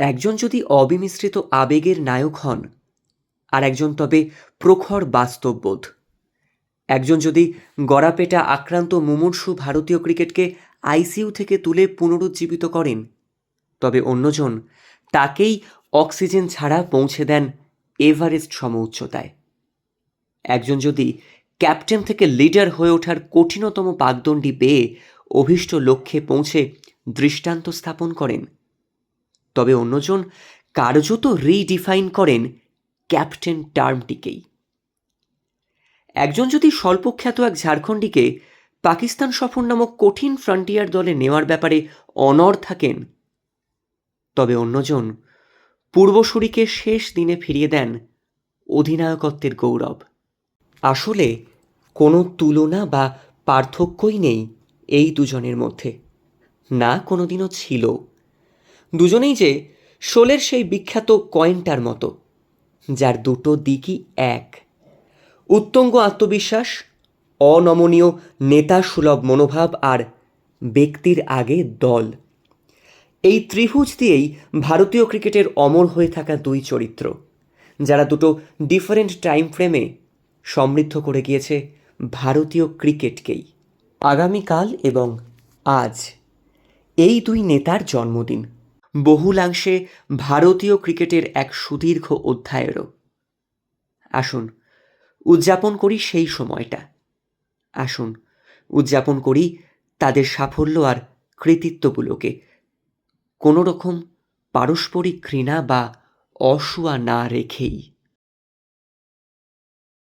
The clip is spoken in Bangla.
একজন যদি অবিমিশ্রিত আবেগের নায়ক হন আর একজন তবে প্রখর বাস্তববোধ। একজন যদি গড়াপেটা আক্রান্ত মুমূর্ষু ভারতীয় ক্রিকেটকে আইসিইউ থেকে তুলে পুনরুজ্জীবিত করেন, তবে অন্যজন তাকেই অক্সিজেন ছাড়া পৌঁছে দেন এভারেস্ট সম উচ্চতায়। একজন যদি ক্যাপ্টেন থেকে লিডার হয়ে ওঠার কঠিনতম পাকদণ্ডী পেয়ে অভীষ্ট লক্ষ্যে পৌঁছে দৃষ্টান্ত স্থাপন করেন তবে অন্যজন কার্যত রিডিফাইন করেন ক্যাপ্টেন টার্মটিকেই। একজন যদি স্বল্পখ্যাত এক ঝাড়খণ্ডীকে পাকিস্তান সফর নামক কঠিন ফ্রন্টিয়ার দলে নেওয়ার ব্যাপারে অনড় থাকেন, তবে অন্যজন পূর্বসূরিকে শেষ দিনে ফিরিয়ে দেন অধিনায়কত্বের গৌরব। আসলে কোনো তুলনা বা পার্থক্যই নেই এই দুজনের মধ্যে। না কোনোদিনও ছিল। দুজনেই যে শোলের সেই বিখ্যাত কয়েনটার মতো, যার দুটো দিকই এক। উত্তঙ্গ আত্মবিশ্বাস, অনমনীয় নেতা সুলভ মনোভাব আর ব্যক্তির আগে দল। এই ত্রিভুজ দিয়েই ভারতীয় ক্রিকেটের অমর হয়ে থাকা দুই চরিত্র, যারা দুটো ডিফারেন্ট টাইম ফ্রেমে সমৃদ্ধ করে গিয়েছে ভারতীয় ক্রিকেটকেই। আগামীকাল এবং আজ এই দুই নেতার জন্মদিন। বহুলাংশে ভারতীয় ক্রিকেটের এক সুদীর্ঘ অধ্যায়েরও। আসুন, উদযাপন করি সেই সময়টা। আসুন, উদযাপন করি তাদের সাফল্য আর কৃতিত্বগুলোকে। কোনো রকম পারস্পরিক ঘৃণা বা অসুয়া না রেখেই।